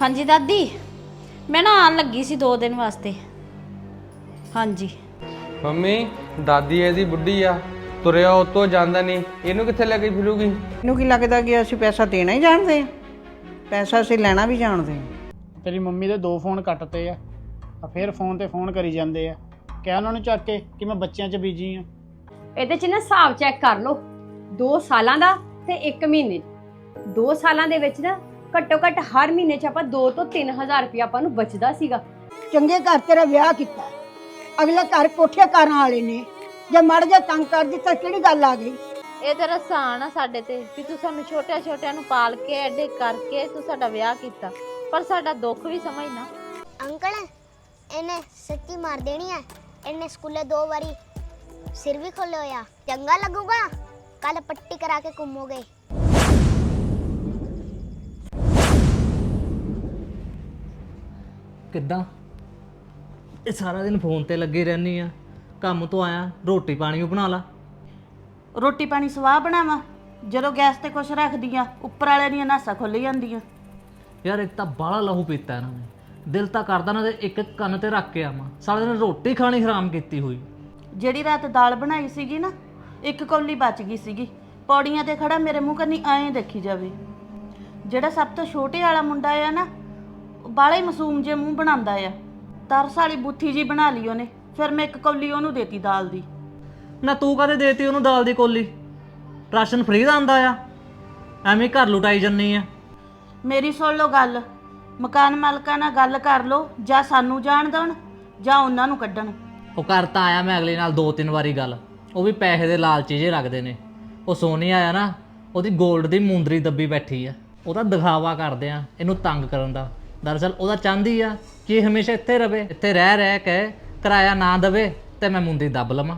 ਹਾਂਜੀ ਦਾਦੀ। ਮੈਂ ਨਾ ਆਉਣ ਲੱਗੀ ਸੀ 2 ਦਿਨ ਵਾਸਤੇ। ਹਾਂਜੀ। ਮੰਮੀ ਦਾਦੀ ਇਹਦੀ ਬੁੱਢੀ ਆ। ਤੁਰਿਆ ਉਤੋਂ ਜਾਂਦਾ ਨਹੀਂ। ਇਹਨੂੰ ਕਿੱਥੇ ਲੈ ਕੇ ਫਿਰੂਗੀ? ਇਹਨੂੰ ਕੀ ਲੱਗਦਾ ਕਿ ਅਸੀਂ ਪੈਸਾ ਦੇਣਾ ਹੀ ਜਾਣਦੇ ਹਾਂ ਪੈਸਾ ਅਸੀਂ ਲੈਣਾ ਵੀ ਜਾਣਦੇ ਹਾਂ ਤੇਰੀ ਮੰਮੀ ਦੇ ਦੋ ਫੋਨ ਕੱਟਤੇ ਆ। ਆ ਫਿਰ ਫੋਨ ਤੇ ਫੋਨ ਕਰੀ ਜਾਂਦੇ ਆ। ਕਹਿ ਉਹਨਾਂ ਨੂੰ ਚੱਕ ਕੇ ਕਿ ਮੈਂ ਬੱਚਿਆਂ 'ਚ ਬਿਜ਼ੀ ਆ। ਇਹਦੇ 'ਚ ਨਾ ਹਿਸਾਬ ਚੈੱਕ ਕਰ ਲਓ। 2 ਸਾਲਾਂ ਦਾ ਤੇ 1 ਮਹੀਨੇ। 2 ਸਾਲਾਂ ਦੇ ਵਿੱਚ ਨਾ ਘੱਟੋ ਘੱਟ ਹਰ ਮਹੀਨੇ 'ਚ ਆਪਾਂ 2 ਤੋਂ 3000 ਰੁਪਏ ਆਪਾਂ ਨੂੰ ਬਚਦਾ ਸੀਗਾ। ਚੰਗੇ ਘਰ ਤੇਰਾ ਵਿਆਹ ਕੀਤਾ। ਅਗਲੇ ਘਰ ਕੋਠੇ ਕਰਨ ਵਾਲੇ ਨੇ। ਜੇ ਮੜ ਜਾ ਤੰਗ ਕਰ ਦਿੱਤਾ ਕਿਹੜੀ ਗੱਲ ਆ ਗਈ? ਇਹ ਤਾਂ ਰਸਾਨ ਆ ਸਾਡੇ ਤੇ ਵੀ ਤੂੰ ਸਾਨੂੰ ਛੋਟਿਆਂ ਛੋਟਿਆਂ ਨੂੰ ਪਾਲ ਕੇ ਐਡੇ ਕਰਕੇ ਤੂੰ ਸਾਡਾ ਵਿਆਹ ਕੀਤਾ। ਪਰ ਸਾਡਾ ਦੁੱਖ ਵੀ ਸਮਝਣਾ। ਅੰਕਲ ਇਹਨੇ ਸੱਚੀ ਮਾਰ ਦੇਣੀ ਹੈ ਇਹਨੇ ਸਕੂਲੇ ਦੋ ਵਾਰੀ ਸਿਰ ਵੀ ਖੋਲੇ ਹੋਇਆ ਚੰਗਾ ਲੱਗੂਗਾ? ਕੱਲ ਪੱਟੀ ਕਰਾ ਕੇ ਘੁੰਮੋਗੇ। ਕਿੱਦਾਂ? ਇਹ ਸਾਰਾ ਦਿਨ ਫੋਨ ਤੇ ਲੱਗੀ ਰਹਿਨੀ ਆ। ਕੰਮ ਤੋਂ ਆਇਆ ਰੋਟੀ ਪਾਣੀ ਵੀ ਬਣਾ ਲਾ। ਰੋਟੀ ਪਾਣੀ ਸਵਾਹ ਬਣਾਵਾਂ? ਜਦੋਂ ਗੈਸ ਤੇ ਕੁਛ ਰੱਖਦੀ ਆ ਉੱਪਰ ਵਾਲੇ ਦੀਆਂ ਨਾਸਾਂ ਖੁੱਲ ਜਾਂਦੀਆਂ। ਯਾਰ ਇੱਕ ਤਾਂ ਬਾਹਲਾ ਲਹੂ ਪੀਤਾ ਇਹਨਾਂ ਨੇ। ਦਿਲ ਤਾਂ ਕਰਦਾ ਨਾ ਤੇ ਇੱਕ ਕੰਨ ਤੇ ਰੱਖ ਕੇ ਆਵਾਂ। ਸਾਰਾ ਦਿਨ ਰੋਟੀ ਖਾਣੀ ਹਰਾਮ ਕੀਤੀ ਹੋਈ। ਜਿਹੜੀ ਰਾਤ ਦਾਲ ਬਣਾਈ ਸੀਗੀ ਨਾ ਇੱਕ ਕੌਲੀ ਬਚ ਗਈ ਸੀਗੀ। ਪੌੜੀਆਂ ਤੇ ਖੜਾ ਮੇਰੇ ਮੂੰਹ ਕੰਨੀ ਐਂ ਦੇਖੀ ਜਾਵੇ। ਜਿਹੜਾ ਸਭ ਤੋਂ ਛੋਟੇ ਵਾਲਾ ਮੁੰਡਾ ਆ ਨਾ ਉਹ ਬਾਲਾ ਹੀ ਮਾਸੂਮ ਜੇ ਮੂੰਹ ਬਣਾਉਂਦਾ ਆ। ਤਰਸ ਵਾਲੀ ਬੁੱਥੀ ਜੀ ਬਣਾ ਲਈ ਉਹਨੇ ਫਿਰ ਮੈਂ ਇੱਕ ਕੌਲੀ ਉਹਨੂੰ ਦੇਤੀ ਦਾਲ ਦੀ। ਨਾ ਤੂੰ ਕਦੇ ਦੇਤੀ ਉਹਨੂੰ ਦਾਲ ਦੀ ਕੋਲੀ? ਰਾਸ਼ਨ ਫ੍ਰੀ ਦਾ ਆਂਦਾ ਆ। ਐਵੇਂ ਘਰ ਲੁਟਾਈ ਜੰਨੀ ਆ। ਮੇਰੀ ਸੁਣ ਲਓ ਗੱਲ ਮਕਾਨ ਮਾਲਕਾਂ ਨਾਲ ਗੱਲ ਕਰ ਲਓ ਜਾਂ ਸਾਨੂੰ ਜਾਣ ਦੇਣ ਜਾਂ ਉਹਨਾਂ ਨੂੰ ਕੱਢਣ। ਉਹ ਘਰ ਤਾਂ ਆਇਆ ਮੈਂ ਅਗਲੇ ਨਾਲ ਦੋ ਤਿੰਨ ਵਾਰੀ ਗੱਲ। ਉਹ ਵੀ ਪੈਸੇ ਦੇ ਲਾਲਚੀ ਜੇ ਰੱਖਦੇ ਨੇ। ਉਹ ਸੋਨੀ ਆਇਆ ਨਾ ਉਹਦੀ 골ਡ ਦੀ ਮੁੰਦਰੀ ਦੱਬੀ ਬੈਠੀ ਆ। ਉਹਦਾ ਦਿਖਾਵਾ ਕਰਦੇ ਆ ਇਹਨੂੰ ਤੰਗ ਕਰਨ ਦਾ। ਦਰਅਸਲ ਉਹਦਾ ਚਾਹੁੰਦੀ ਆ ਕਿ ਹਮੇਸ਼ਾ ਇੱਥੇ ਰਵੇ ਇੱਥੇ ਰਹਿ ਰਹਿ ਕੇ ਕਿਰਾਇਆ ਨਾ ਦੇਵੇ ਤੇ ਮੈਂ ਮੁੰਦਰੀ ਦੱਬ ਲਵਾਂ।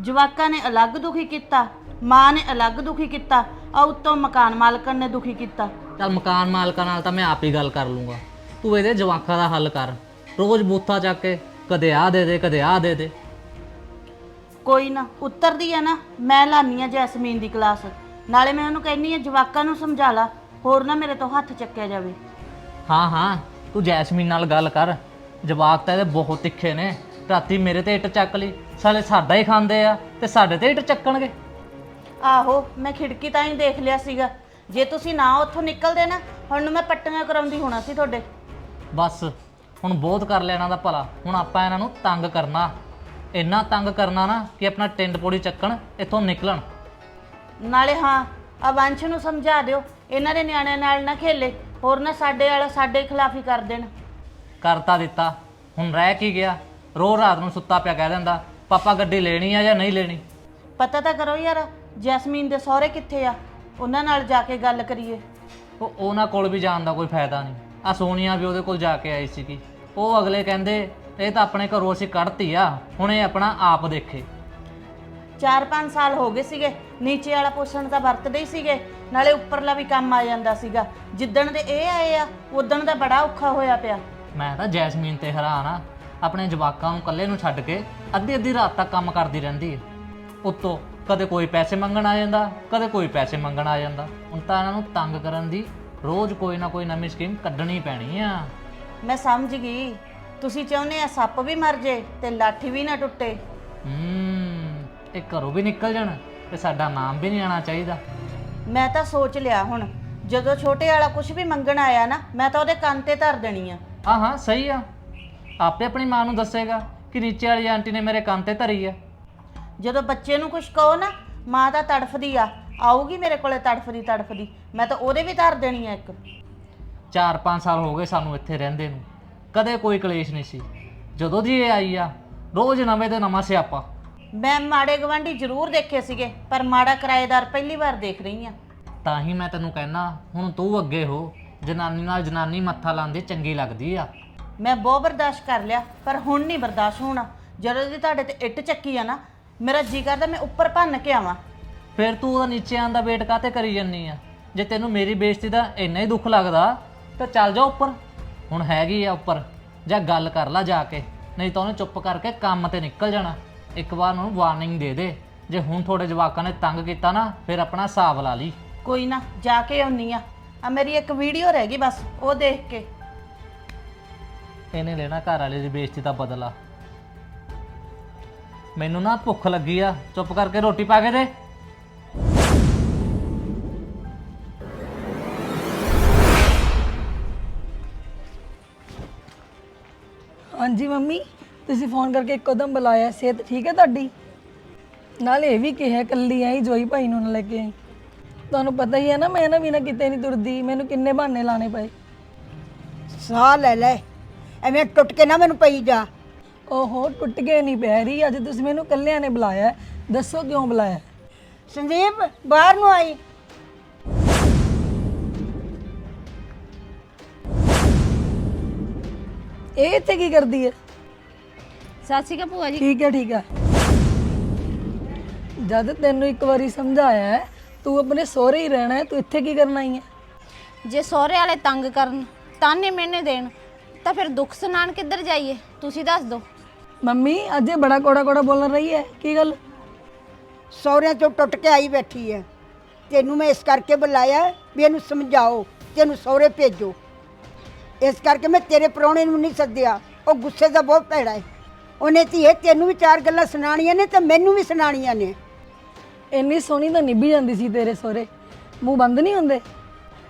ਜਵਾਕਾਂ ਨੇ ਅਲੱਗ ਦੁਖੀ ਕੀਤਾ ਮਾਂ ਨੇ ਅਲੱਗ ਦੁਖੀ ਕੀਤਾ ਆ ਉੱਤੋਂ ਮਕਾਨ ਮਾਲਕਣ ਨੇ ਦੁਖੀ ਕੀਤਾ। ਚੱਲ ਮਕਾਨ ਮਾਲਕਾਂ ਨਾਲ ਤਾਂ ਮੈਂ ਆਪ ਹੀ ਗੱਲ ਕਰ ਲੂੰਗਾ। ਤੂੰ ਇਹਦੇ ਜਵਾਕਾਂ ਦਾ ਹੱਲ ਕਰ। ਰੋਜ਼ ਬੂਥਾ ਚੱਕ ਕੇ ਕਦੇ ਆ ਦੇ ਦੇ ਕਦੇ ਆ ਦੇ ਦੇ। ਕੋਈ ਨਾ ਉੱਤਰਦੀ ਆ ਨਾ ਮੈਂ ਲਾਨੀ ਆ ਜੈਸਮੀਨ ਦੀ ਕਲਾਸ। ਨਾਲੇ ਮੈਂ ਉਹਨੂੰ ਕਹਿੰਨੀ ਆ ਜਵਾਕਾਂ ਨੂੰ ਸਮਝਾ ਲਾ ਹੋਰ ਨਾ ਮੇਰੇ ਤੋਂ ਹੱਥ ਚੱਕਿਆ ਜਾਵੇ। ਹਾਂ ਹਾਂ ਤੂੰ ਜੈਸਮੀਨ ਨਾਲ ਗੱਲ ਕਰ। ਜਵਾਕ ਤਾਂ ਇਹਦੇ ਬਹੁਤ ਤਿੱਖੇ ਨੇ। ਰਾਤੀ ਮੇਰੇ ਤੇ ਇੱਟ ਚੱਕ ਲਈ। ਸਾਲੇ ਸਾਡਾ ਹੀ ਖਾਂਦੇ ਆ ਤੇ ਸਾਡੇ ਤੇ ਇੱਟ ਚੱਕਣਗੇ। ਆਹੋ ਮੈਂ ਖਿੜਕੀ ਤਾਂ ਹੀ ਦੇਖ ਲਿਆ ਸੀਗਾ। ਜੇ ਤੁਸੀਂ ਨਾ ਉੱਥੋਂ ਨਿਕਲਦੇ ਨਾ ਹੁਣ ਨੂੰ ਮੈਂ ਪੱਟੀਆਂ ਕਰਾਉਂਦੀ ਹੋਣਾ ਸੀ ਤੁਹਾਡੇ। ਬਸ ਹੁਣ ਬਹੁਤ ਕਰ ਲਿਆ ਇਹਨਾਂ ਦਾ ਭਲਾ। ਹੁਣ ਆਪਾਂ ਇਹਨਾਂ ਨੂੰ ਤੰਗ ਕਰਨਾ। ਇੰਨਾ ਤੰਗ ਕਰਨਾ ਨਾ ਕਿ ਆਪਣਾ ਟਿੰਡ ਪੋੜੀ ਚੱਕਣ ਇੱਥੋਂ ਨਿਕਲਣ। ਨਾਲੇ ਹਾਂ ਆ ਵੰਸ਼ ਨੂੰ ਸਮਝਾ ਦਿਓ। ਇਹਨਾਂ ਦੇ ਨਿਆਣਿਆਂ ਨਾਲ ਨਾ ਖੇਲੇ। ਹੋਰ ਨਾ ਸਾਡੇ ਵਾਲਾ ਸਾਡੇ ਖਿਲਾਫ ਹੀ ਕਰ ਦੇਣ। ਕਰਤਾ ਦਿੱਤਾ। ਹੁਣ ਰਹਿ ਕੀ ਗਿਆ? ਰੋ ਰਾਤ ਨੂੰ ਸੁੱਤਾ ਪਿਆ ਕਹਿ ਦਿੰਦਾ ਪਾਪਾ ਗੱਡੀ ਲੈਣੀ ਆ ਜਾਂ ਨਹੀਂ ਲੈਣੀ? ਪਤਾ ਤਾਂ ਕਰੋ ਯਾਰ ਜੈਸਮੀਨ ਦੇ ਸਹੁਰੇ ਕਿੱਥੇ ਆ? ਉਹਨਾਂ ਨਾਲ ਜਾ ਕੇ ਗੱਲ ਕਰੀਏ। ਉਹ ਉਹਨਾਂ ਕੋਲ ਵੀ ਜਾਣ ਦਾ ਕੋਈ ਫਾਇਦਾ ਨਹੀਂ। ਆ ਸੋਨੀਆ ਵੀ ਉਹਦੇ ਕੋਲ ਜਾ ਕੇ ਆਈ ਸੀਗੀ। ਉਹ ਅਗਲੇ ਕਹਿੰਦੇ ਇਹ ਤਾਂ ਆਪਣੇ ਘਰੋਂ ਅਸੀਂ ਕੱਢਤੀ ਆ ਹੁਣ ਇਹ ਆਪਣਾ ਆਪ ਦੇਖੇ। 4-5 ਸਾਲ ਹੋ ਗਏ ਸੀਗੇ। ਨੀਚੇ ਵਾਲਾ ਪੋਸ਼ਣ ਤਾਂ ਵਰਤਦੇ ਹੀ ਸੀਗੇ। ਨਾਲੇ ਉੱਪਰਲਾ ਵੀ ਕੰਮ ਆ ਜਾਂਦਾ ਸੀਗਾ। ਜਿੱਦਣ ਦੇ ਇਹ ਆਏ ਆ ਉਦਣ ਦਾ ਬੜਾ ਔਖਾ ਹੋਇਆ ਪਿਆ। ਮੈਂ ਤਾਂ ਜੈਸਮੀਨ ਤੇ ਹੈਰਾਨ ਆ। ਆਪਣੇ ਜਵਾਕਾਂ ਨੂੰ ਇਕੱਲੇ ਨੂੰ ਛੱਡ ਕੇ ਅੱਧੀ ਅੱਧੀ ਰਾਤ ਤੱਕ ਕੰਮ ਕਰਦੀ ਰਹਿੰਦੀ ਹੈ ਉੱਤੋਂ ਕਦੇ ਕੋਈ ਪੈਸੇ ਮੰਗਣ ਆ ਜਾਂਦਾ ਕਦੇ ਕੋਈ ਪੈਸੇ ਮੰਗਣ ਆ ਜਾਂਦਾ। ਹੁਣ ਤਾਂ ਇਹਨਾਂ ਨੂੰ ਤੰਗ ਕਰਨ ਦੀ ਰੋਜ਼ ਕੋਈ ਨਾ ਕੋਈ ਨਵੀਂ ਸਕੀਮ ਕੱਢਣੀ ਪੈਣੀ ਆ। ਮੈਂ ਸਮਝ ਗਈ। ਤੁਸੀਂ ਚਾਹੁੰਦੇ ਆ ਸੱਪ ਵੀ ਮਰ ਜੇ ਤੇ ਲਾਠੀ ਵੀ ਨਾ ਟੁੱਟੇ। ਹੂੰ। ਇਹ ਘਰੋਂ ਵੀ ਨਿਕਲ ਜਾਣ ਤੇ ਸਾਡਾ ਨਾਮ ਵੀ ਨਹੀਂ ਆਣਾ ਚਾਹੀਦਾ। ਮੈਂ ਤਾਂ ਸੋਚ ਲਿਆ ਹੁਣ ਜਦੋਂ ਛੋਟੇ ਵਾਲਾ ਕੁਝ ਵੀ ਮੰਗਣ ਆਇਆ ਨਾ ਮੈਂ ਤਾਂ ਉਹਦੇ ਕੰਨ ਤੇ ਧਰ ਦੇਣੀ ਆ। ਹਾਂ ਹਾਂ ਸਹੀ ਆ। ਆਪੇ ਆਪਣੀ ਮਾਂ ਨੂੰ ਦੱਸੇਗਾ ਕਿ ਨੀਚੇ ਵਾਲੀ ਆਂਟੀ ਨੇ ਮੇਰੇ ਕੰਨ ਤੇ ਧਰੀ ਆ। ਜਦੋਂ ਬੱਚੇ ਨੂੰ ਕੁਝ ਕਹੋ ਨਾ ਮਾਂ ਤਾਂ ਤੜਫਦੀ ਆ ਆਊਗੀ ਮੇਰੇ ਕੋਲੇ ਤੜਫਦੀ ਤੜਫਦੀ ਮੈਂ ਤਾਂ ਉਹਦੇ ਵੀ ਧਰ ਦੇਣੀ ਆ ਇੱਕ। 4-5 ਸਾਲ ਹੋ ਗਏ ਸਾਨੂੰ ਇੱਥੇ ਰਹਿੰਦੇ ਨੂੰ ਕਦੇ ਕੋਈ ਕਲੇਸ਼ ਨਹੀਂ ਸੀ। ਜਦੋਂ ਦੀ ਇਹ ਆਈ ਆ ਰੋਜ਼ ਨਵੇਂ ਤੇ ਨਵਾਂ ਸਿਆਪਾ। ਮੈਂ ਮਾੜੇ ਗਵਾਂਢੀ ਜ਼ਰੂਰ ਦੇਖੇ ਸੀਗੇ ਪਰ ਮਾੜਾ ਕਿਰਾਏਦਾਰ ਪਹਿਲੀ ਵਾਰ ਦੇਖ ਰਹੀ ਆ ਤਾਂ ਹੀ ਮੈਂ ਤੈਨੂੰ ਕਹਿਣਾ ਹੁਣ ਤੂੰ ਅੱਗੇ ਹੋ ਜਨਾਨੀ ਨਾਲ ਜਨਾਨੀ ਮੱਥਾ ਲਾਉਂਦੀ ਚੰਗੀ ਲੱਗਦੀ ਆ। ਮੈਂ ਬਹੁਤ ਬਰਦਾਸ਼ਤ ਕਰ ਲਿਆ ਪਰ ਹੁਣ ਨਹੀਂ ਬਰਦਾਸ਼ਤ ਹੋਣਾ। ਜਦੋਂ ਦੀ ਤੁਹਾਡੇ ਤੇ ਇੱਟ ਚੱਕੀ ਆ ਨਾ ਮੇਰਾ ਜੀ ਕਰਦਾ ਮੈਂ ਉੱਪਰ ਭੰਨ ਕੇ ਆਵਾਂ। ਫਿਰ ਤੂੰ ਉਹਦਾ ਨੀਚੇ ਆਉਣ ਦਾ ਵੇਟ ਕਾਤੇ ਕਰੀ ਜੰਨੀ ਆ? ਜੇ ਤੈਨੂੰ ਮੇਰੀ ਬੇਇੱਜ਼ਤੀ ਦਾ ਇੰਨਾ ਹੀ ਦੁੱਖ ਲੱਗਦਾ ਤਾਂ ਚੱਲ ਜਾ ਉੱਪਰ। ਹੁਣ ਹੈਗੀ ਆ ਉੱਪਰ ਜਾਂ ਗੱਲ ਕਰ ਲੈ ਜਾ ਕੇ ਨਹੀਂ ਤਾਂ ਉਹਨੇ ਚੁੱਪ ਕਰਕੇ ਕੰਮ ਤੇ ਨਿਕਲ ਜਾਣਾ। ਇੱਕ ਵਾਰ ਉਹਨੂੰ ਵਾਰਨਿੰਗ ਦੇ ਦੇ। ਜੇ ਹੁਣ ਤੁਹਾਡੇ ਜਵਾਕਾਂ ਨੇ ਤੰਗ ਕੀਤਾ ਨਾ ਫਿਰ ਆਪਣਾ ਹਿਸਾਬ ਲਾ ਲਈ। ਕੋਈ ਨਾ ਜਾ ਕੇ ਆਉਣੀ ਆ। ਆ ਮੇਰੀ ਇੱਕ ਵੀਡੀਓ ਰਹਿ ਗਈ ਬਸ ਉਹ ਦੇਖ ਕੇ। ਇਹਨੇ ਲੈਣਾ ਘਰ ਵਾਲੇ ਦੀ ਬੇਇੱਜ਼ਤੀ ਦਾ ਬਦਲਾ। ਮੈਨੂੰ ਨਾ ਭੁੱਖ ਲੱਗੀ ਆ ਚੁੱਪ ਕਰਕੇ ਰੋਟੀ ਪਾ ਕੇ ਦੇ। ਹਾਂਜੀ ਮੰਮੀ? ਤੁਸੀਂ ਫੋਨ ਕਰਕੇ ਇੱਕੋ ਦਮ ਬੁਲਾਇਆ ਸਿਹਤ ਠੀਕ ਹੈ ਤੁਹਾਡੀ? ਨਾਲੇ ਇਹ ਵੀ ਕਿਹਾ ਕੱਲੀ ਆਈ ਜੋਈ ਭਾਈ ਨੂੰ ਨਾ ਲੈ ਕੇ ਆਈ। ਤੁਹਾਨੂੰ ਪਤਾ ਹੀ ਹੈ ਨਾ ਮੈਂ ਨਾ ਵੀ ਨਾ ਕਿਤੇ ਨਹੀਂ ਤੁਰਦੀ ਮੈਨੂੰ ਕਿੰਨੇ ਬਹਾਨੇ ਲਾਣੇ ਪਏ। ਸਾਹ ਲੈ ਲੈ ਐਵੇਂ ਟੁੱਟ ਕੇ ਨਾ ਮੈਨੂੰ ਪਈ ਜਾ। ਓਹੋ ਟੁੱਟ ਕੇ ਨਹੀਂ ਪੈ ਰਹੀ ਅੱਜ ਤੁਸੀਂ ਮੈਨੂੰ ਕੱਲਿਆਂ ਨੇ ਬੁਲਾਇਆ ਹੈ। ਦੱਸੋ ਕਿਉਂ ਬੁਲਾਇਆ? ਸੰਦੀਪ ਬਾਹਰ ਨੂੰ ਆਈ। ਇਹ ਇੱਥੇ ਕੀ ਕਰਦੀ ਹੈ? ਸਤਿ ਸ਼੍ਰੀ ਅਕਾਲ ਭੂਆ ਜੀ। ਠੀਕ ਹੈ ਠੀਕ ਹੈ। ਜਦ ਤੈਨੂੰ ਇੱਕ ਵਾਰੀ ਸਮਝਾਇਆ ਹੈ, ਤੂੰ ਆਪਣੇ ਸਹੁਰੇ ਹੀ ਰਹਿਣਾ ਹੈ ਤੂੰ ਇੱਥੇ ਕੀ ਕਰਨ ਆਈ ਹੈ? ਜੇ ਸਹੁਰੇ ਵਾਲੇ ਤੰਗ ਕਰਨ ਤਾਨੇ ਮੈਨੇ ਦੇਣ ਤਾਂ ਫਿਰ ਦੁੱਖ ਸੁਣਾਣ ਕਿੱਧਰ ਜਾਈਏ? ਤੁਸੀਂ ਦੱਸ ਦਿਓ। ਮੰਮੀ ਅੱਜ ਇਹ ਬੜਾ ਕੋੜਾ ਕੋੜਾ ਬੋਲ ਰਹੀ ਹੈ। ਕੀ ਗੱਲ? ਸਹੁਰਿਆਂ ਚੋਂ ਟੁੱਟ ਕੇ ਆਈ ਬੈਠੀ ਹੈ। ਤੈਨੂੰ ਮੈਂ ਇਸ ਕਰਕੇ ਬੁਲਾਇਆ ਹੈ ਵੀ ਇਹਨੂੰ ਸਮਝਾਓ ਤੇ ਇਹਨੂੰ ਸਹੁਰੇ ਭੇਜੋ। ਇਸ ਕਰਕੇ ਮੈਂ ਤੇਰੇ ਪ੍ਰਾਹੁਣੇ ਨੂੰ ਨਹੀਂ ਸੱਦਿਆ। ਉਹ ਗੁੱਸੇ ਦਾ ਬਹੁਤ ਭੈੜਾ ਹੈ। ਉਹਨੇ ਧੀਏ ਤੈਨੂੰ ਵੀ ਚਾਰ ਗੱਲਾਂ ਸੁਣਾਣੀਆਂ ਨੇ ਤੇ ਮੈਨੂੰ ਵੀ ਸੁਣਾਣੀਆਂ ਨੇ। ਇੰਨੀ ਸੋਹਣੀ ਤਾਂ ਨਿਭੀ ਜਾਂਦੀ ਸੀ ਤੇਰੇ ਸਹੁਰੇ। ਮੂੰਹ ਬੰਦ ਨਹੀਂ ਹੁੰਦੇ?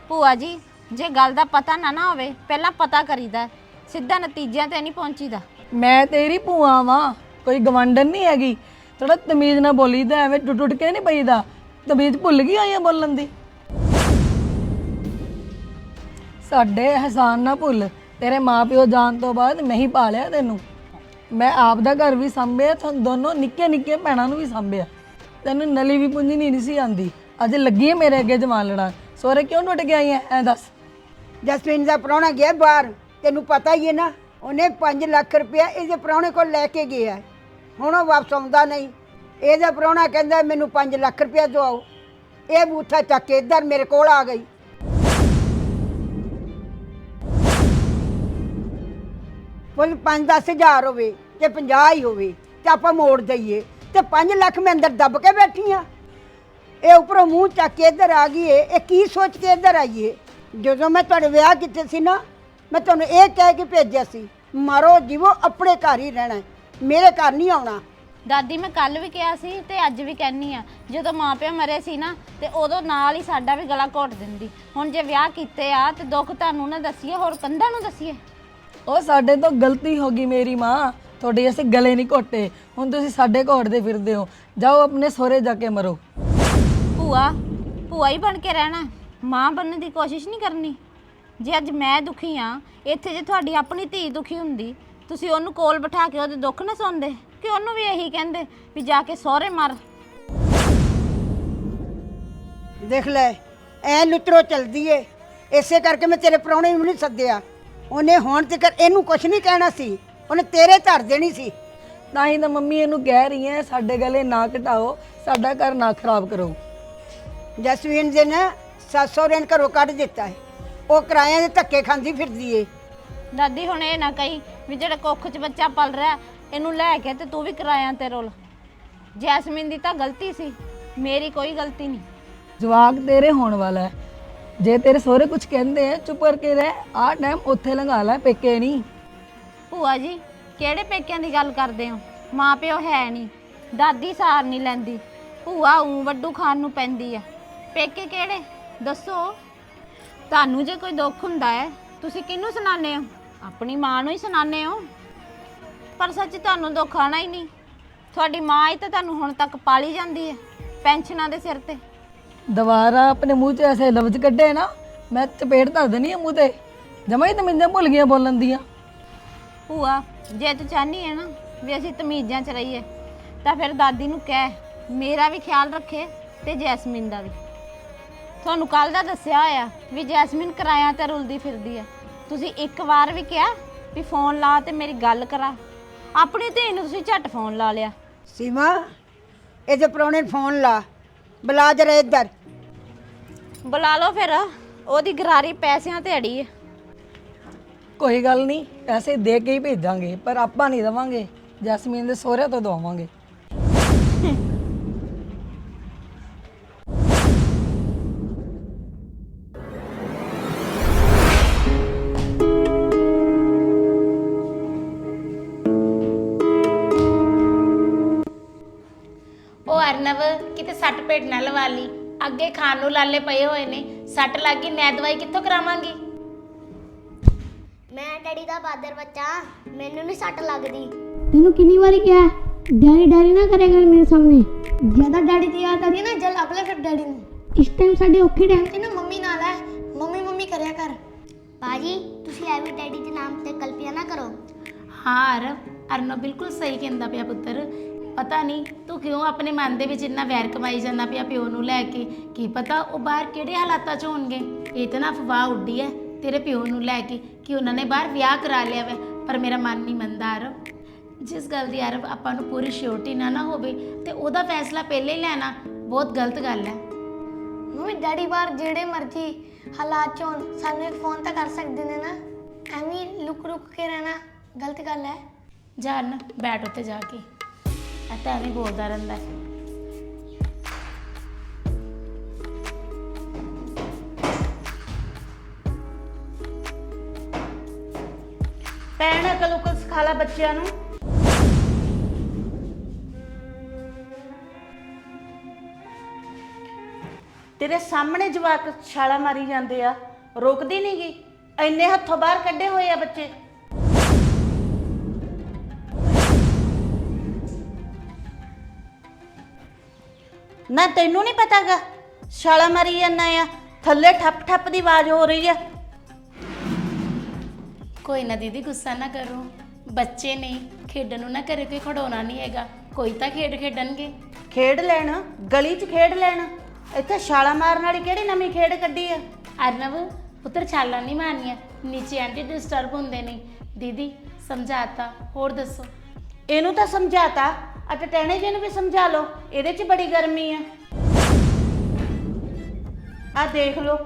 ਭੂਆ ਜੀ ਜੇ ਗੱਲ ਦਾ ਪਤਾ ਨਾ ਨਾ ਹੋਵੇ ਪਹਿਲਾਂ ਪਤਾ ਕਰੀਦਾ। ਸਿੱਧਾ ਨਤੀਜਿਆਂ ਤੇ ਨਹੀਂ ਪਹੁੰਚੀਦਾ। ਮੈਂ ਤੇਰੀ ਭੂਆ ਵਾਂ ਕੋਈ ਗਵੰਡਨ ਨਹੀਂ ਹੈਗੀ। ਥੋੜਾ ਤਮੀਜ਼ ਨਾਲ ਬੋਲੀਦਾ ਐਵੇਂ ਟੁੱਟ ਟੁੱਟ ਕੇ ਨਹੀਂ ਪਈਦਾ। ਤਮੀਜ਼ ਭੁੱਲ ਗਈ ਆਈਆਂ ਬੋਲਣ ਦੀ। ਸਾਡੇ ਅਹਿਸਾਨ ਨਾ ਭੁੱਲ। ਤੇਰੇ ਮਾਪਿਓ ਜਾਣ ਤੋਂ ਬਾਅਦ ਮੈਂ ਹੀ ਪਾਲਿਆ ਤੈਨੂੰ। ਮੈਂ ਆਪ ਦਾ ਘਰ ਵੀ ਸੰਭਿਆ ਤੁਹਾਨੂੰ ਦੋਨੋਂ ਨਿੱਕੇ ਨਿੱਕੇ ਭੈਣਾਂ ਨੂੰ ਵੀ ਸੰਭਿਆ। ਤੈਨੂੰ ਨਲੀ ਵੀ ਪੁੰਜਣੀ ਨਹੀਂ ਸੀ ਆਂਦੀ। ਅੱਜ ਲੱਗੀ ਹੈ ਮੇਰੇ ਅੱਗੇ ਜਮਾਨ ਲੜਾਂ। ਸੋਰੇ ਕਿਉਂ ਟੁੱਟ ਗਿਆ ਆਈ ਐ ਐ ਦੱਸ। ਜਸਵਿੰਦਰ ਦਾ ਪ੍ਰਾਹੁਣਾ ਗਿਆ ਬਾਹਰ। ਤੈਨੂੰ ਪਤਾ ਹੀ ਹੈ ਨਾ, ਉਹਨੇ 5 ਲੱਖ ਰੁਪਇਆ ਇਹਦੇ ਪ੍ਰਾਹੁਣੇ ਕੋਲ ਲੈ ਕੇ ਗਿਆ। ਹੈ। ਹੁਣ ਉਹ ਵਾਪਸ ਆਉਂਦਾ ਨਹੀਂ। ਇਹਦਾ ਪ੍ਰਾਹੁਣਾ ਕਹਿੰਦਾ, ਮੈਨੂੰ 5 ਲੱਖ ਰੁਪਇਆ ਦਵਾਓ। ਇਹ ਬੂਥਾ ਚੱਕ ਕੇ ਇੱਧਰ ਮੇਰੇ ਕੋਲ ਆ ਗਈ। ਕੁੱਲ 5-10 ਹਜ਼ਾਰ ਹੋਵੇ ਤੇ 50 ਹੀ ਹੋਵੇ ਤੇ ਆਪਾਂ ਮੋੜ ਦਈਏ ਤੇ 5 ਲੱਖ ਮੈਂ ਅੰਦਰ ਦੱਬ ਕੇ ਬੈਠੀ ਆ। ਇਹ ਉੱਪਰੋਂ ਮੂੰਹ ਚੱਕ ਕੇ ਇੱਧਰ ਆ ਗਈ ਏ। ਇਹ ਕੀ ਸੋਚ ਕੇ ਇੱਧਰ ਆਈ ਏ? ਜਦੋਂ ਮੈਂ ਤੁਹਾਡੇ ਵਿਆਹ ਕੀਤੇ ਸੀ ਨਾ ਮੈਂ ਤੁਹਾਨੂੰ ਇਹ ਕਹਿ ਕੇ ਭੇਜਿਆ ਸੀ ਮਾਰੋ ਜੀਵੋ ਆਪਣੇ ਘਰ ਹੀ ਰਹਿਣਾ ਹੈ, ਮੇਰੇ ਘਰ ਨਹੀਂ ਆਉਣਾ। ਦਾਦੀ ਮੈਂ ਕੱਲ ਵੀ ਕਿਹਾ ਸੀ ਤੇ ਅੱਜ ਵੀ ਕਹਿਨੀ ਆ। ਜਦੋਂ ਮਾਪਿਓ ਮਰੇ ਸੀ ਨਾ ਤੇ ਉਦੋਂ ਨਾਲ ਹੀ ਸਾਡਾ ਵੀ ਗਲਾ ਘੋਟ ਦਿੰਦੀ। ਹੁਣ ਜੇ ਵਿਆਹ ਕੀਤੇ ਆ ਤੇ ਦੁੱਖ ਤੁਹਾਨੂੰ ਨਾ ਦੱਸੀਏ ਹੋਰ ਕੰਧਾਂ ਨੂੰ ਦੱਸੀਏ। ਉਹ ਸਾਡੇ ਤੋਂ ਗਲਤੀ ਹੋ ਗਈ ਮੇਰੀ ਮਾਂ। ਤੁਹਾਡੇ ਅਸੀਂ ਗਲੇ ਨਹੀਂ ਘੋਟੇ। ਹੁਣ ਤੁਸੀਂ ਸਾਡੇ ਘੋਟਦੇ ਫਿਰਦੇ ਹੋ। ਜਾਓ ਆਪਣੇ ਸਹੁਰੇ ਜਾ ਕੇ ਮਰੋ। ਭੂਆ ਭੂਆ ਹੀ ਬਣ ਕੇ ਰਹਿਣਾ। ਮਾਂ ਬਣਨ ਦੀ ਕੋਸ਼ਿਸ਼ ਨਹੀਂ ਕਰਨੀ। ਜੇ ਅੱਜ ਮੈਂ ਦੁਖੀ ਆ ਇੱਥੇ ਜੇ ਤੁਹਾਡੀ ਆਪਣੀ ਧੀ ਦੁਖੀ ਹੁੰਦੀ ਤੁਸੀਂ ਉਹਨੂੰ ਕੋਲ ਬਿਠਾ ਕੇ ਉਹਦੇ ਦੁੱਖ ਨਾ ਸੁਣਦੇ ਕਿ ਉਹਨੂੰ ਵੀ ਇਹੀ ਕਹਿੰਦੇ ਵੀ ਜਾ ਕੇ ਸਹੁਰੇ ਮਰ। ਦੇਖ ਲੈ ਐ ਲੁਤਰੋ ਚਲਦੀ ਏ। ਇਸੇ ਕਰਕੇ ਮੈਂ ਤੇਰੇ ਪ੍ਰਾਹੁਣੇ ਨੂੰ ਨਹੀਂ ਸੱਦਿਆ। ਉਹਨੇ ਹੁਣ ਤੱਕ ਇਹਨੂੰ ਕੁਝ ਨਹੀਂ ਕਹਿਣਾ ਸੀ। ਉਹਨੇ ਤੇਰੇ ਧਰ ਦੇਣੀ ਸੀ। ਤਾਂ ਹੀ ਤਾਂ ਮੰਮੀ ਇਹਨੂੰ ਕਹਿ ਰਹੀ ਹੈ ਸਾਡੇ ਗਲੇ ਨਾ ਘਟਾਓ ਸਾਡਾ ਘਰ ਨਾ ਖਰਾਬ ਕਰੋ। ਜਸਵੀਨ ਦੇ ਨਾ ਸੱਸ ਸਹੁਰੇ ਨੇ ਘਰੋਂ ਕੱਢ ਦਿੱਤਾ ਹੈ। ਉਹ ਕਿਰਾਇਆਂ ਦੇ ਧੱਕੇ ਖਾਂਦੀ ਫਿਰਦੀ ਏ। ਦਾਦੀ ਹੁਣ ਇਹ ਨਾ ਕਹੀ ਵੀ ਜਿਹੜਾ ਕੁੱਖ 'ਚ ਬੱਚਾ ਪਲ ਰਿਹਾ ਇਹਨੂੰ ਲੈ ਕੇ ਤੇ ਤੂੰ ਵੀ ਕਿਰਾਇਆਂ ਤੇ ਰੋਲ। ਜੈਸਮੀਨ ਦੀ ਤਾਂ ਗਲਤੀ ਸੀ। ਮੇਰੀ ਕੋਈ ਗਲਤੀ ਨਹੀਂ। ਜਵਾਕ ਤੇਰੇ ਹੋਣ ਵਾਲਾ ਹੈ। ਜੇ ਤੇਰੇ ਸਹੁਰੇ ਕੁਝ ਕਹਿੰਦੇ ਆ, ਚੁੱਪ ਕਰਕੇ ਰਹਿ। ਆਹ ਟਾਈਮ ਉੱਥੇ ਲੰਘਾ ਲੈ, ਪੇਕੇ ਨਹੀਂ। ਭੂਆ ਜੀ, ਕਿਹੜੇ ਪੇਕਿਆਂ ਦੀ ਗੱਲ ਕਰਦੇ ਹੋ? ਮਾਂ ਪਿਓ ਹੈ ਨਹੀਂ, ਦਾਦੀ ਸਾਰ ਨਹੀਂ ਲੈਂਦੀ। ਭੂਆ ਉਂ ਵੱਡੂ ਖਾਨ ਨੂੰ ਪੈਂਦੀ ਆ। ਪੇਕੇ ਕਿਹੜੇ? ਦੱਸੋ। ਤੁਹਾਨੂੰ ਜੇ ਕੋਈ ਦੁੱਖ ਹੁੰਦਾ ਹੈ, ਤੁਸੀਂ ਕਿਹਨੂੰ ਸੁਣਾਉਂਦੇ ਹੋ? ਆਪਣੀ ਮਾਂ ਨੂੰ ਹੀ ਸੁਣਾਉਂਦੇ ਹੋ? ਪਰ ਸੱਚ ਤੁਹਾਨੂੰ ਦੁੱਖ ਆਣਾ ਹੀ ਨਹੀਂ। ਤੁਹਾਡੀ ਮਾਂ ਹੀ ਤਾਂ ਤੁਹਾਨੂੰ ਹੁਣ ਤੱਕ ਪਾਲੀ ਜਾਂਦੀ ਹੈ, ਪੈਨਸ਼ਨਾਂ ਦੇ ਸਿਰ ਤੇ। ਦੁਬਾਰਾ ਆਪਣੇ ਮੂੰਹ 'ਚ ਐਸੇ ਲਫ਼ਜ਼ ਕੱਢੇ ਨਾ ਮੈਂ ਚਪੇੜ ਧਰ ਦੇਣੀ ਆ ਮੂੰਹ ਤੇ। ਜਮਾ ਹੀ ਤਮਿੰਜਾਂ ਭੁੱਲ ਗਈਆਂ ਬੋਲਣ ਦੀਆਂ। ਭੂਆ ਜੇ ਤੂੰ ਚਾਹਨੀ ਹੈ ਨਾ ਵੀ ਅਸੀਂ ਤਮੀਜ਼ਾਂ 'ਚ ਰਹੀਏ ਤਾਂ ਫਿਰ ਦਾਦੀ ਨੂੰ ਕਹਿ ਮੇਰਾ ਵੀ ਖਿਆਲ ਰੱਖੇ ਤੇ ਜੈਸਮੀਨ ਦਾ ਵੀ। ਤੁਹਾਨੂੰ ਕੱਲ ਦਾ ਦੱਸਿਆ ਹੋਇਆ ਵੀ ਜੈਸਮੀਨ ਕਿਰਾਇਆਂ ਤੇ ਰੁਲਦੀ ਫਿਰਦੀ ਹੈ। ਤੁਸੀਂ ਇੱਕ ਵਾਰ ਵੀ ਕਿਹਾ ਵੀ ਫੋਨ ਲਾ ਤੇ ਮੇਰੀ ਗੱਲ ਕਰਾ। ਆਪਣੀ ਧੀ ਨੂੰ ਤੁਸੀਂ ਝੱਟ ਫੋਨ ਲਾ ਲਿਆ। ਸੀਮਾ ਇਹਦੇ ਪ੍ਰਾਹੁਣੇ ਨੂੰ ਫੋਨ ਲਾ ਬੁਲਾ ਜਰਾ ਇੱਧਰ। ਬੁਲਾ ਲਓ ਫਿਰ। ਉਹਦੀ ਗਰਾਰੀ ਪੈਸਿਆਂ ਤੇ ਅੜੀ ਹੈ। ਕੋਈ ਗੱਲ ਨਹੀਂ ਪੈਸੇ ਦੇ ਕੇ ਹੀ ਭੇਜਾਂਗੇ ਪਰ ਆਪਾਂ ਨਹੀਂ ਦਵਾਂਗੇ। ਜੈਸਮੀਨ ਦੇ ਸਹੁਰੇ ਤੋਂ ਦਵਾਵਾਂਗੇ ਪੇਟ ਨਾ ਲਵਾ ਲਈ। ਅੱਗੇ ਖਾਣ ਨੂੰ ਲਾਲੇ ਪਏ ਹੋਏ ਨੇ। ਸੱਟ ਲੱਗ ਗਈ ਮੈਂ ਦਵਾਈ ਕਿੱਥੋਂ ਕਰਾਵਾਂਗੀ? ਮੈਂ ਡੈਡੀ ਦਾ ਬਾਦਰ ਬੱਚਾ ਮੈਨੂੰ ਨਹੀਂ ਸੱਟ ਲੱਗਦੀ। ਤੈਨੂੰ ਕਿੰਨੀ ਵਾਰੀ ਕਿਹਾ ਡੈਡੀ ਡੈਡੀ ਨਾ ਕਰਿਆ ਕਰ ਮੇਰੇ ਸਾਹਮਣੇ। ਜ਼ਿਆਦਾ ਡੈਡੀ ਦੀ ਯਾਦ ਆਦੀ ਨਾ ਜਲ ਲੱਭ ਲੈ ਫਿਰ ਡੈਡੀ ਨੂੰ। ਇਸ ਟਾਈਮ ਸਾਡੇ ਔਖੇ ਟਾਈਮ ਤੇ ਨਾ ਮੰਮੀ ਨਾਲ ਹੈ। ਮੰਮੀ ਮੰਮੀ ਕਰਿਆ ਕਰ। ਬਾਜੀ ਤੁਸੀਂ ਐਵੇਂ ਡੈਡੀ ਦੇ ਨਾਮ ਤੇ ਕਲਪੀਆਂ ਨਾ ਕਰੋ। ਹਾਂ ਅਰਨਬ ਬਿਲਕੁਲ ਸਹੀ ਕਹਿੰਦਾ ਪਿਆ ਪੁੱਤਰ। ਪਤਾ ਨਹੀਂ ਤੂੰ ਕਿਉਂ ਆਪਣੇ ਮਨ ਦੇ ਵਿੱਚ ਇੰਨਾ ਵੈਰ ਕਮਾਈ ਜਾਂਦਾ ਪਿਆ ਪਿਓ ਨੂੰ ਲੈ ਕੇ? ਕੀ ਪਤਾ ਉਹ ਬਾਹਰ ਕਿਹੜੇ ਹਾਲਾਤਾਂ 'ਚ ਹੋਣਗੇ? ਇਹ ਤਾਂ ਨਾ ਅਫਵਾਹ ਉੱਡੀ ਹੈ ਤੇਰੇ ਪਿਓ ਨੂੰ ਲੈ ਕੇ ਕਿ ਉਹਨਾਂ ਨੇ ਬਾਹਰ ਵਿਆਹ ਕਰਾ ਲਿਆ ਵੈ ਪਰ ਮੇਰਾ ਮਨ ਨਹੀਂ ਮੰਨਦਾ ਅਰਬ। ਜਿਸ ਗੱਲ ਦੀ ਅਰਬ ਆਪਾਂ ਨੂੰ ਪੂਰੀ ਸ਼ੋਰਟੀ ਨਾ ਨਾ ਹੋਵੇ ਤੇ ਉਹਦਾ ਫੈਸਲਾ ਪਹਿਲੇ ਹੀ ਲੈਣਾ ਬਹੁਤ ਗਲਤ ਗੱਲ ਹੈ ਮੰਮੀ ਡੈਡੀ ਬਾਹਰ ਜਿਹੜੇ ਮਰਜ਼ੀ ਹਾਲਾਤ ਚ ਹੋਣ ਸਾਨੂੰ ਇੱਕ ਫੋਨ ਤਾਂ ਕਰ ਸਕਦੇ ਨੇ ਨਾ। ਐਵੇਂ ਲੁਕ ਲੁਕ ਕੇ ਰਹਿਣਾ ਗਲਤ ਗੱਲ ਹੈ ਜਾਨ ਬੈਠ ਉੱਤੇ ਜਾ ਕੇ। ਇਹ ਤਾਂ ਐਵੇਂ ਬੋਲਦਾ ਰਹਿੰਦਾ ਹੈ। ਭੈਣ, ਅਕਲ ਉਕਲ ਸਿਖਾ ਲੈ ਬੱਚਿਆਂ ਨੂੰ। ਤੇਰੇ ਸਾਹਮਣੇ ਜਵਾਕ ਛਾਲਾ ਮਾਰੀ ਜਾਂਦੇ ਆ। ਰੋਕਦੀ ਨੀ ਗੀ ਇੰਨੇ ਹੱਥੋਂ ਬਾਹਰ ਕੱਢੇ ਹੋਏ ਆ ਬੱਚੇ। ਨਾ ਤੈਨੂੰ ਨਹੀਂ ਪਤਾਗਾ। ਛਾਲਾ ਮਾਰੀ ਜਾਂਦਾ ਆ। ਥੱਲੇ ਠੱਪ ਠੱਪ ਦੀ ਆਵਾਜ਼ ਹੋ ਰਹੀ ਆ। ਕੋਈ ਨਾ ਦੀਦੀ ਗੁੱਸਾ ਨਾ ਕਰੋ। ਬੱਚੇ ਨਹੀਂ ਖੇਡਣ ਨੂੰ ਨਾ ਕਰੇ ਕੋਈ ਖੜਾਉਣਾ ਨਹੀਂ ਹੈਗਾ। ਕੋਈ ਤਾਂ ਖੇਡ ਖੇਡਣਗੇ। ਖੇਡ ਲੈਣ ਗਲੀ 'ਚ ਖੇਡ ਲੈਣ। ਇੱਥੇ ਛਾਲਾ ਮਾਰਨ ਵਾਲੀ ਕਿਹੜੀ ਨਵੀਂ ਖੇਡ ਕੱਢੀ ਆ? ਅਰਨਵ ਪੁੱਤਰ ਛਾਲਾਂ ਨਹੀਂ ਮਾਰਨੀਆਂ। ਨੀਚੇ ਐਂਟੀ ਡਿਸਟਰਬ ਹੁੰਦੇ ਨੇ। ਦੀਦੀ ਸਮਝਾਤਾ। ਹੋਰ ਦੱਸੋ। ਇਹਨੂੰ ਤਾਂ ਸਮਝਾਤਾ। ਅਤੇ ਟੈਣੇ ਜੀ ਨੂੰ ਵੀ ਸਮਝਾ ਲਓ ਇਹਦੇ 'ਚ ਬੜੀ ਗਰਮੀ ਆ। ਆ ਦੇਖ ਲਓ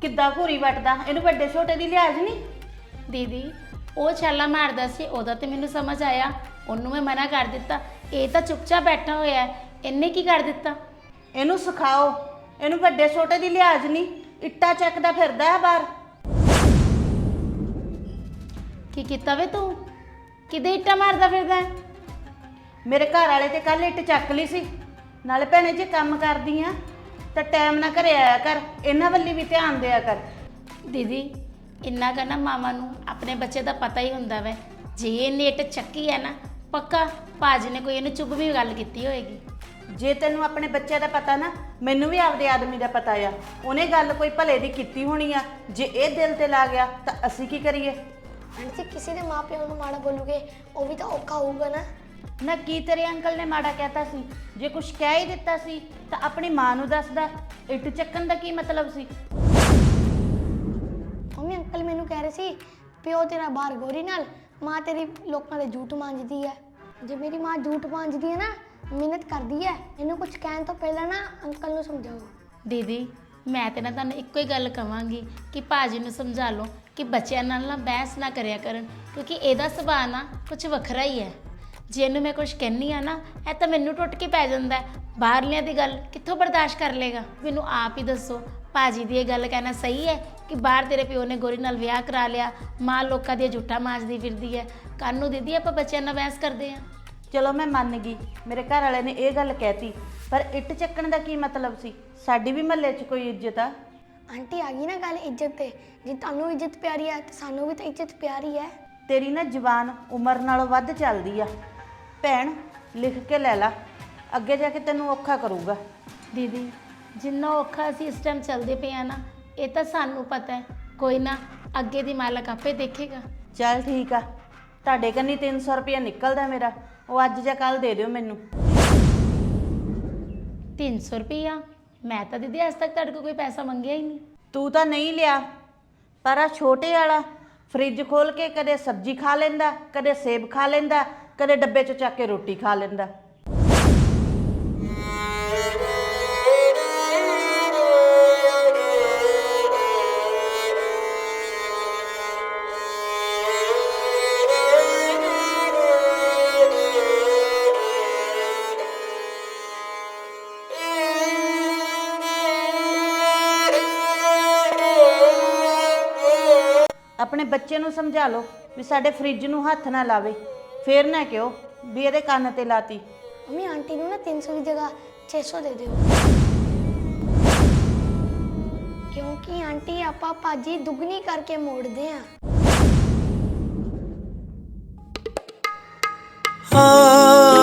ਕਿੱਦਾਂ ਘੂਰੀ ਵੱਟਦਾ ਇਹਨੂੰ ਵੱਡੇ ਛੋਟੇ ਦੀ ਲਿਹਾਜ਼ ਨਹੀਂ? ਦੀਦੀ ਉਹ ਛਾਲਾਂ ਮਾਰਦਾ ਸੀ ਉਹਦਾ ਤੇ ਮੈਨੂੰ ਸਮਝ ਆਇਆ ਉਹਨੂੰ ਮੈਂ ਮਨਾ ਕਰ ਦਿੱਤਾ। ਇਹ ਤਾਂ ਚੁੱਪਚਾਪ ਬੈਠਾ ਹੋਇਆ ਹੈ ਇਹਨੇ ਕੀ ਕਰ ਦਿੱਤਾ? ਇਹਨੂੰ ਸਿਖਾਓ ਇਹਨੂੰ ਵੱਡੇ ਛੋਟੇ ਦੀ ਲਿਹਾਜ਼ ਨਹੀਂ ਇੱਟਾ ਚੱਕਦਾ ਫਿਰਦਾ ਹੈ ਬਾਹਰ। ਕੀ ਕੀਤਾ ਵੇ ਤੂੰ? ਕਿਦੇ ਇੱਟਾ ਮਾਰਦਾ ਫਿਰਦਾ ਹੈ? ਮੇਰੇ ਘਰ ਵਾਲੇ ਤੇ ਕੱਲ ਇੱਟ ਚੱਕ ਲਈ ਸੀ। ਨਾਲੇ ਭੈਣੇ ਜੇ ਕੰਮ ਕਰਦੀ ਆ ਤਾਂ ਟਾਈਮ ਨਾਲ ਘਰੇ ਆਇਆ ਕਰ ਇਹਨਾਂ ਵੱਲੀ ਵੀ ਧਿਆਨ ਦਿਆ ਕਰ। ਦੀਦੀ ਇੰਨਾ ਕੁ ਨਾ ਮਾਮਾ ਨੂੰ ਆਪਣੇ ਬੱਚੇ ਦਾ ਪਤਾ ਹੀ ਹੁੰਦਾ ਵੈ। ਜੇ ਇਹ ਨੇਟ ਚੱਕੀ ਹੈ ਨਾ ਪੱਕਾ ਭਾਜੀ ਨੇ ਕੋਈ ਇਹਨੂੰ ਚੁੱਪ ਵੀ ਗੱਲ ਕੀਤੀ ਹੋਏਗੀ। ਜੇ ਤੈਨੂੰ ਆਪਣੇ ਬੱਚੇ ਦਾ ਪਤਾ ਨਾ ਮੈਨੂੰ ਵੀ ਆਪਦੇ ਆਦਮੀ ਦਾ ਪਤਾ ਆ। ਉਹਨੇ ਗੱਲ ਕੋਈ ਭਲੇ ਦੀ ਕੀਤੀ ਹੋਣੀ ਆ। ਜੇ ਇਹ ਦਿਲ ਤੇ ਲਾ ਗਿਆ ਤਾਂ ਅਸੀਂ ਕੀ ਕਰੀਏ? ਆਂਟੀ ਕਿਸੇ ਦੇ ਮਾਪਿਆਂ ਨੂੰ ਮਾੜਾ ਬੋਲੂਗੇ ਉਹ ਵੀ ਤਾਂ ਔਖਾ ਹੋਊਗਾ ਨਾ। ਨਾ ਕੀ ਤੇਰੇ ਅੰਕਲ ਨੇ ਮਾੜਾ ਕਹਿਤਾ ਸੀ? ਜੇ ਕੁਝ ਕਹਿ ਹੀ ਦਿੱਤਾ ਸੀ ਤਾਂ ਆਪਣੀ ਮਾਂ ਨੂੰ ਦੱਸਦਾ। ਇੱਟ ਚੱਕਣ ਦਾ ਕੀ ਮਤਲਬ ਸੀ? ਮੰਮੀ ਅੰਕਲ ਮੈਨੂੰ ਕਹਿ ਰਹੇ ਸੀ ਪਿਓ ਤੇਰਾ ਬਾਹਰ ਗੋਰੀ ਨਾਲ ਮਾਂ ਤੇਰੀ ਲੋਕਾਂ ਦੇ ਝੂਠ ਮਾਂਜਦੀ ਹੈ। ਜੇ ਮੇਰੀ ਮਾਂ ਝੂਠ ਮਾਂਜਦੀ ਹੈ ਨਾ ਮਿਹਨਤ ਕਰਦੀ ਹੈ ਇਹਨੂੰ ਕੁਝ ਕਹਿਣ ਤੋਂ ਪਹਿਲਾਂ ਨਾ ਅੰਕਲ ਨੂੰ ਸਮਝਾਓ। ਦੀਦੀ ਮੈਂ ਤੇ ਨਾ ਤੁਹਾਨੂੰ ਇੱਕੋ ਹੀ ਗੱਲ ਕਵਾਂਗੀ ਕਿ ਭਾਜੀ ਨੂੰ ਸਮਝਾ ਲਓ ਕਿ ਬੱਚਿਆਂ ਨਾਲ ਨਾ ਬਹਿਸ ਨਾ ਕਰਿਆ ਕਰਨ ਕਿਉਂਕਿ ਇਹਦਾ ਸੁਭਾਅ ਨਾ ਕੁਝ ਵੱਖਰਾ ਹੀ ਹੈ। ਜੇ ਇਹਨੂੰ ਮੈਂ ਕੁਝ ਕਹਿੰਨੀ ਆ ਨਾ ਇਹ ਤਾਂ ਮੈਨੂੰ ਟੁੱਟ ਕੇ ਪੈ ਜਾਂਦਾ ਹੈ। ਬਾਹਰਲਿਆਂ ਦੀ ਗੱਲ ਕਿੱਥੋਂ ਬਰਦਾਸ਼ਤ ਕਰ ਲੇਗਾ ਮੈਨੂੰ ਆਪ ਹੀ ਦੱਸੋ। ਭਾਜੀ ਦੀ ਇਹ ਗੱਲ ਕਹਿਣਾ ਸਹੀ ਹੈ ਕਿ ਬਾਹਰ ਤੇਰੇ ਪਿਓ ਨੇ ਗੋਰੀ ਨਾਲ ਵਿਆਹ ਕਰਾ ਲਿਆ ਮਾਂ ਲੋਕਾਂ ਦੀਆਂ ਝੂਠਾ ਮਾਜਦੀ ਫਿਰਦੀ ਹੈ। ਕੱਲ ਨੂੰ ਦੀਦੀ ਆਪਾਂ ਬੱਚਿਆਂ ਨਾਲ ਬਹਿਸ ਕਰਦੇ ਆ ਚਲੋ ਮੈਂ ਮੰਨ ਗਈ। ਮੇਰੇ ਘਰ ਵਾਲੇ ਨੇ ਇਹ ਗੱਲ ਕਹਿਤੀ। ਪਰ ਇੱਟ ਚੱਕਣ ਦਾ ਕੀ ਮਤਲਬ ਸੀ? ਸਾਡੀ ਵੀ ਮਹੱਲੇ 'ਚ ਕੋਈ ਇੱਜ਼ਤ ਆ? ਆਂਟੀ ਆ ਗਈ ਨਾ ਗੱਲ ਇੱਜ਼ਤ ਤੇ। ਜੇ ਤੁਹਾਨੂੰ ਇੱਜ਼ਤ ਪਿਆਰੀ ਹੈ ਤੇ ਸਾਨੂੰ ਵੀ ਤਾਂ ਇੱਜ਼ਤ ਪਿਆਰੀ ਹੈ। ਤੇਰੀ ਨਾ ਜ਼ੁਬਾਨ ਉਮਰ ਨਾਲੋਂ ਵੱਧ ਚੱਲਦੀ ਆ। ਭੈਣ ਲਿਖ ਕੇ ਲੈ ਲਾ। ਅੱਗੇ ਜਾ ਕੇ ਤੈਨੂੰ ਔਖਾ ਕਰੂਗਾ। ਦੀਦੀ ਜਿੰਨਾ ਔਖਾ ਅਸੀਂ ਇਸ ਟਾਈਮ ਚੱਲਦੇ ਪਏ ਆ ਨਾ ਇਹ ਤਾਂ ਸਾਨੂੰ ਪਤਾ ਹੈ। ਕੋਈ ਨਾ ਅੱਗੇ ਦੀ ਮਾਲਕ ਆਪੇ ਦੇਖੇਗਾ। ਚੱਲ ਠੀਕ ਆ। ਤੁਹਾਡੇ ਕੰਨੀ 300 ਰੁਪਇਆ ਨਿਕਲਦਾ ਮੇਰਾ। ਉਹ ਅੱਜ ਜਾਂ ਕੱਲ ਦੇ ਦਿਓ ਮੈਨੂੰ। 300 ਰੁਪਈਆ ਮੈਂ ਤਾਂ ਦੀਦੀ ਅੱਜ ਤੱਕ ਤੁਹਾਡੇ ਕੋਲ ਕੋਈ ਪੈਸਾ ਮੰਗਿਆ ਹੀ ਨਹੀਂ। ਤੂੰ ਤਾਂ ਨਹੀਂ ਲਿਆ। ਪਰ ਆ ਛੋਟੇ ਵਾਲਾ ਫ੍ਰਿਜ ਖੋਲ ਕੇ ਕਦੇ ਸਬਜ਼ੀ ਖਾ ਲੈਂਦਾ ਕਦੇ ਸੇਬ ਖਾ ਲੈਂਦਾ ਕਦੇ ਡੱਬੇ 'ਚ ਚੱਕ ਕੇ ਰੋਟੀ ਖਾ ਲੈਂਦਾ। ਆਪਣੇ ਬੱਚੇ ਨੂੰ ਸਮਝਾ ਲਓ ਵੀ ਸਾਡੇ ਫ੍ਰਿਜ ਨੂੰ ਹੱਥ ਨਾ ਲਾਵੇ। ਫੇਰ ਨਾ ਕਿਉ ਵੀ ਇਹਦੇ ਕੰਨ ਤੇ ਲਾਤੀ। ਮੰਮੀ ਆਂਟੀ ਨੂੰ ਨਾ 300 ਦੀ ਜਗ੍ਹਾ 600 ਦੇ ਦਿਓ। ਕਿਉਂਕਿ ਆਂਟੀ ਆਪਾਂ ਭਾਜੀ ਦੁੱਗਣੀ ਕਰਕੇ ਮੋੜਦੇ ਆ। ਹਾਂ